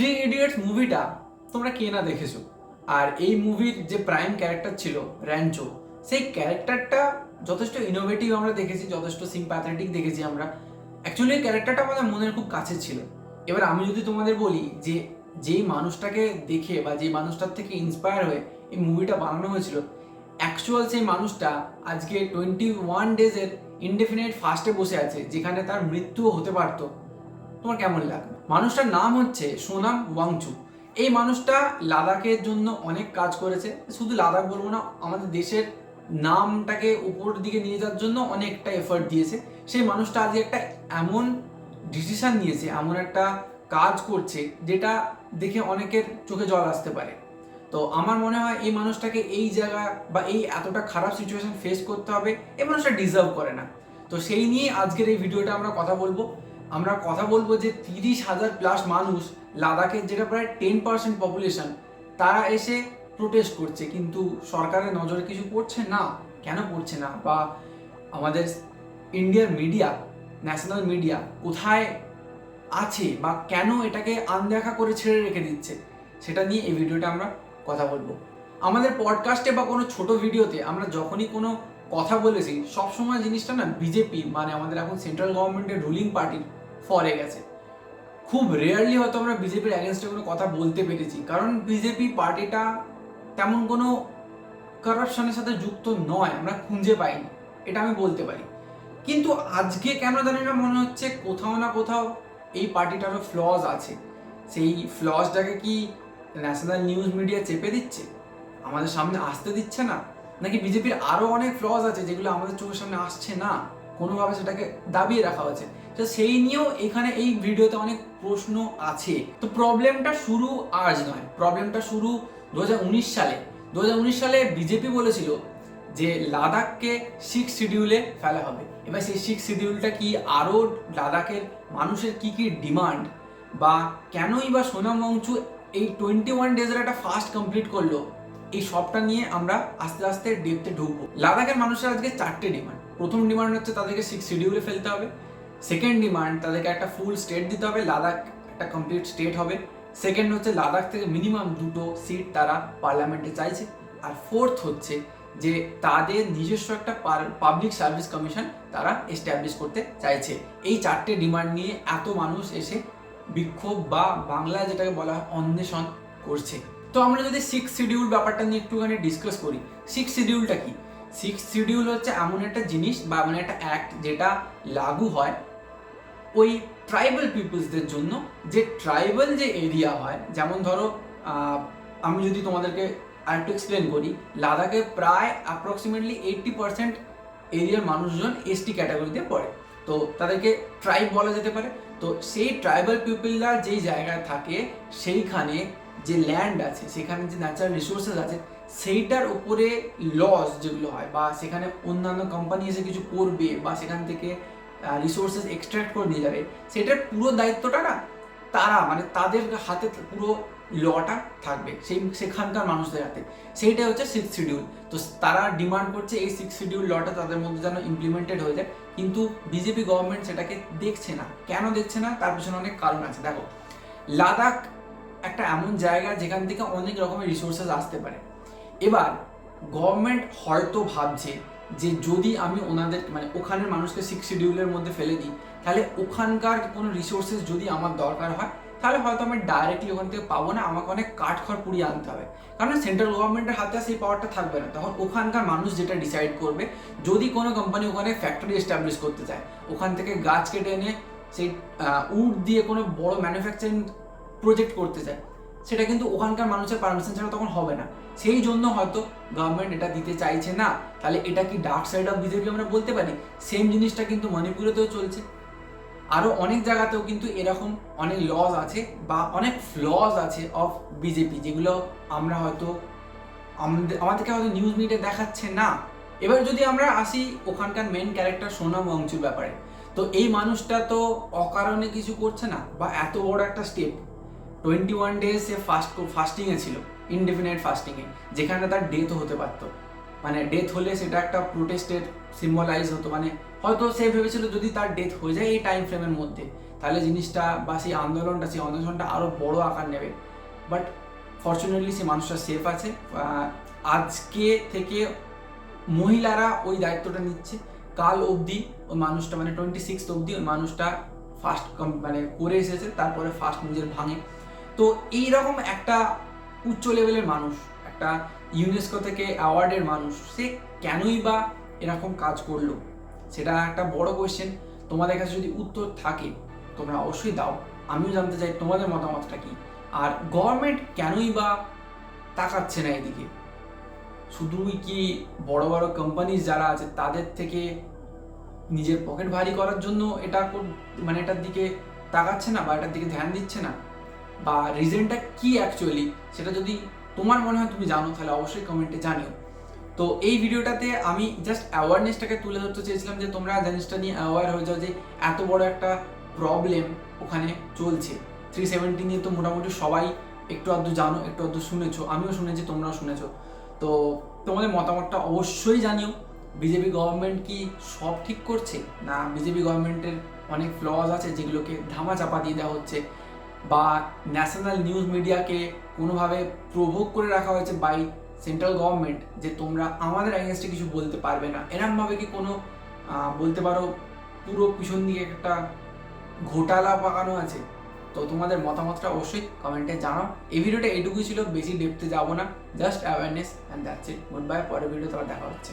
Three idiots মুভিটা তোমরা কে না দেখেছ? আর এই মুভির যে প্রাইম ক্যারেক্টার ছিল র্যাঞ্চো সেই ক্যারেক্টারটা যথেষ্ট ইনোভেটিভ আমরা দেখেছি, যথেষ্ট সিম্প্যাথেটিক দেখেছি আমরা। অ্যাকচুয়ালি ক্যারেক্টারটা আমাদের মনের খুব কাছে ছিল। এবার আমি যদি তোমাদের বলি যে, যেই মানুষটাকে দেখে বা যে মানুষটার থেকে ইন্সপায়ার হয়ে এই মুভিটা বানানো হয়েছিল অ্যাকচুয়াল সেই মানুষটা আজকে টোয়েন্টি ওয়ান ডেজের ইনডেফিনেট ফার্স্টে বসে আছে, যেখানে তার মৃত্যুও হতে পারতো। তোমার কেমন লাগবে মানুষটার নাম হচ্ছে সোনাম ওয়াংচু। এই মানুষটা লাদাখের জন্য অনেক কাজ করেছে। শুধু লাদাখ বলব না, আমাদের দেশের নামটাকে উপর দিকে নিয়ে যাওয়ার জন্য অনেকটা এফর্ট দিয়েছে। সেই মানুষটা আজকে একটা এমন ডিসিশন নিয়েছে, এমন একটা কাজ করছে যেটা দেখে অনেকের চোখে জল আসতে পারে। তো আমার মনে হয় এই মানুষটাকে এই জায়গা বা এই এতটা খারাপ সিচুয়েশন ফেস করতে হবে। এই মানুষটা ডিজার্ভ করে না। তো সেই নিয়ে আজকের এই ভিডিওটা আমরা কথা বলব। আমরা কথা বলব যে তিরিশ হাজার প্লাস মানুষ লাদাখের যেটা প্রায় টেন পার্সেন্ট পপুলেশন তারা এসে প্রোটেস্ট করছে। কিন্তু সরকারের নজরে কিছু পড়ছে না? কেন পড়ছে না? বা আমাদের ইন্ডিয়ার মিডিয়া ন্যাশনাল মিডিয়া কোথায় আছে? বা কেন এটাকে আনদেখা করে ছেড়ে রেখে দিচ্ছে? সেটা নিয়ে এই ভিডিওটা আমরা কথা বলব। আমাদের পডকাস্টে বা কোনো ছোট ভিডিওতে আমরা যখনই কোনো কথা বলেছি, সবসময় জিনিসটা না বিজেপি মানে আমাদের এখন সেন্ট্রাল গভর্নমেন্টের রুলিং পার্টির ফরে গেছে। খুব রেয়ারলি হয়তো আমরা বিজেপির অ্যাগেনস্টে কোনো কথা বলতে পেরেছি। কারণ বিজেপি পার্টিটা তেমন কোনো কারাপশনের সাথে যুক্ত নয়, আমরা খুঁজে পাইনি। এটা আমি বলতে পারি। কিন্তু আজকে কেন জানি না মনে হচ্ছে কোথাও না কোথাও এই পার্টিটারও ফ্লজ আছে। সেই ফ্লজটাকে কি ন্যাশনাল নিউজ মিডিয়া চেপে দিচ্ছে? আমাদের সামনে আসতে দিচ্ছে না? নাকি বিজেপির আরও অনেক ফ্লজ আছে যেগুলো আমাদের চোখের সামনে আসছে না? কোনোভাবে সেটাকে দাবিয়ে রাখা হয়েছে। তো সেই নিয়েও এখানে এই ভিডিওতে অনেক প্রশ্ন আছে। তো প্রবলেমটা শুরু আজ নয়, প্রবলেমটা শুরু দু হাজার উনিশ সালে। দু হাজার উনিশ সালে বিজেপি বলেছিল যে লাদাখকে সিক্স শিডিউলে ফেলা হবে। এবার সেই সিক্স শিডিউলটা কি আরও লাদাখের মানুষের কি কি ডিমান্ড বা কেনই বা সোনাম মঞ্চু এই টোয়েন্টি ওয়ান ডেজের একটা ফাস্ট কমপ্লিট করল? এই সবটা নিয়ে আমরা আস্তে আস্তে ডেপতে ঢুকবো। লাদাখের মানুষের আজকে চারটে ডিমান্ড প্রথম ডিমান্ড হচ্ছে তাদেরকে সিক্স শিডিউলে ফেলতে হবে। সেকেন্ড ডিমান্ড তাদেরকে একটা ফুল স্টেট দিতে হবে। লাদাখ একটা কমপ্লিট স্টেট হবে। সেকেন্ড হচ্ছে লাদাখ থেকে মিনিমাম দুটো সিট তারা পার্লামেন্টে চাইছে। আর ফোর্থ হচ্ছে যে তাদের নিজস্ব একটা পাবলিক সার্ভিস কমিশন তারা এস্টাবলিশ করতে চাইছে। এই চারটে ডিমান্ড নিয়ে এত মানুষ এসে বিক্ষোভ বা বাংলা যেটাকে বলা হয় অন্বেষণ করছে। তো আমরা যদি সিক্স শিডিউল ব্যাপারটা নিয়ে একটুখানি ডিসকাস করি সিক্স শিডিউলটা কি? সিক্স শিডিউল হচ্ছে এমন একটা জিনিস বা এমন একটা অ্যাক্ট যেটা লাগু হয় ওই ট্রাইবাল পিপলসদের জন্য। যে ট্রাইবাল যে এরিয়া হয়, যেমন ধরো আমি যদি তোমাদেরকে আরেকটু এক্সপ্লেন করি, লাদাখে প্রায় অ্যাপ্রক্সিমেটলি এইট্টি পার্সেন্ট এরিয়ার মানুষজন এসটি ক্যাটাগরিতে পড়ে। তো তাদেরকে ট্রাইব বলা যেতে পারে। তো সেই ট্রাইবাল পিপলরা যেই জায়গায় থাকে, সেইখানে যে ল্যান্ড আছে, সেখানে যে ন্যাচারাল রিসোর্সেস আছে, সেইটার উপরে লস যেগুলো হয় বা সেখানে অন্যান্য কোম্পানি এসে কিছু করবে বা সেখান থেকে রিসোর্সেস এক্সট্রাক্ট করে নিয়ে যাবে, সেটার পুরো দায়িত্বটা না তারা মানে তাদের হাতে পুরো লটা থাকবে, সেই, সেখানকার মানুষদের হাতে। সেইটাই হচ্ছে সিক্স শিডিউল তো তারা ডিমান্ড করছে এই সিক্স শিডিউল লটা তাদের মধ্যে যেন ইমপ্লিমেন্টেড হয়ে যায়, কিন্তু বিজেপি গভর্নমেন্ট সেটাকে দেখছে না। কেন দেখছে না? তার পিছনে অনেক কারণ আছে। দেখো, লাদাখ একটা এমন জায়গা যেখান থেকে অনেক রকমের রিসোর্সেস আসতে পারে। এবার গভর্নমেন্ট হয়তো ভাবছে যে যদি আমি ওনাদের মানে ওখানের মানুষকে সিক্স শিডিউলের মধ্যে ফেলে দিই, তাহলে ওখানকার কোনো রিসোর্সেস যদি আমার দরকার হয়, তাহলে হয়তো আমি ডাইরেক্টলি ওখান থেকে পাবো না, আমাকে অনেক কাঠখড় পুড়িয়ে আনতে হবে। কারণ সেন্ট্রাল গভর্নমেন্টের হাতে সেই পাওয়ারটা থাকবে না। তখন ওখানকার মানুষ যেটা ডিসাইড করবে, যদি কোনো কোম্পানি ওখানে ফ্যাক্টরি এস্টাবলিশ করতে চায়, ওখান থেকে গাছ কেটে এনে সেই উড দিয়ে কোনো বড় ম্যানুফ্যাকচারিং প্রজেক্ট করতে চায়। সেটা কিন্তু ওখানকার মানুষের পারমিশন ছাড়া তখন হবে না। সেই জন্য হয়তো গভর্নমেন্ট এটা দিতে চাইছে না। তাহলে এটা কি ডার্ক সাইড অফ বিজেপি আমরা বলতে পারি? সেম জিনিসটা কিন্তু মণিপুরেতেও চলছে। আরও অনেক জায়গাতেও কিন্তু এরকম অনেক লজ আছে বা অনেক ফ্লজ আছে অফ বিজেপি যেগুলো আমরা হয়তো আমাদের আমাদেরকে হয়তো নিউজ মিডিয়া দেখাচ্ছে না। এবার যদি আমরা আসি ওখানকার মেন ক্যারেক্টার সোনাম ওয়াংচুর ব্যাপারে, তো এই মানুষটা তো অকারণে কিছু করছে না বা এত বড় একটা স্টেপ টোয়েন্টি ওয়ান ডেজ সে ফাস্ট ফাস্টিংয়ে ছিল ইনডেফিনাইট ফাস্টিংয়ে যেখানে তার ডেথও হতে পারতো। মানে ডেথ হলে সেটা একটা প্রোটেস্টের সিম্বলাইজ হতো মানে হয়তো সে ভেবেছিল যদি তার ডেথ হয়ে যায় এই টাইম ফ্রেমের মধ্যে, তাহলে জিনিসটা বা সেই আন্দোলনটা সেই আন্দোলনটা আরও বড় আকার নেবে। বাট ফর্চুনেটলি সে মানুষটা সেফ আছে। আজকে থেকে মহিলারা ওই দায়িত্বটা নিচ্ছে। কাল অবধি ওই মানুষটা মানে টোয়েন্টি সিক্স অবধি ওই মানুষটা ফার্স্ট মানে করে এসেছে, তারপরে ফার্স্ট নিজের ভাঙে। তো এইরকম একটা উচ্চ লেভেলের মানুষ, একটা ইউনেস্কো থেকে অ্যাওয়ার্ডের মানুষ, সে কেনই বা এরকম কাজ করল? সেটা একটা বড় কোয়েশ্চেন তোমাদের কাছে যদি উত্তর থাকে, তোমরা অবশ্যই দাও। আমিও জানতে চাই তোমাদের মতামতটা কি? আর গভর্নমেন্ট কেনই বা তাকাচ্ছে না এদিকে? শুধুই কি বড় বড় কোম্পানি যারা আছে, তাদের থেকে নিজের পকেট ভারী করার জন্য এটা মানে এটার দিকে তাকাচ্ছে না বা এটার দিকে ধ্যান দিচ্ছে না? বা রিজনটা কি অ্যাকচুয়ালি সেটা যদি তোমার মনে হয় তুমি জানো, তাহলে অবশ্যই কমেন্টে জানিও। তো এই ভিডিওটাতে আমি জাস্ট অ্যাওয়ারনেসটাকে তুলে ধরতে চেয়েছিলাম যে তোমরা জিনিসটা নিয়ে অ্যাওয়ার হয়ে যাও যে এত বড় একটা প্রবলেম ওখানে চলছে। থ্রি সেভেন্টি নিয়ে তো মোটামুটি সবাই একটু আধটু জানো, একটু আধটু শুনেছো, আমিও শুনেছি, তোমরাও শুনেছো। তো তোমাদের মতামতটা অবশ্যই জানিও। বিজেপি গভর্নমেন্ট কি সব ঠিক করছে? না বিজেপি গভর্নমেন্টের অনেক ফ্লজ আছে যেগুলোকে ধামা চাপা দিয়ে দেওয়া হচ্ছে? বা ন্যাশনাল নিউজ মিডিয়াকে কোনোভাবে প্রভোগ করে রাখা হয়েছে বাই সেন্ট্রাল গভর্নমেন্ট যে তোমরা আমাদের অ্যাগেনস্টে কিছু বলতে পারবে না। এরমভাবে কি কোনো বলতে পারো, পুরো পিছন দিকে একটা ঘোটালা পাকানো আছে? তো তোমাদের মতামতটা অবশ্যই কমেন্টে জানাও। এই ভিডিওটা এইটুকুই ছিল, বেশি ডেপতে যাব না। Just awareness and that's it good bye পরের ভিডিও তোমার দেখা হচ্ছে।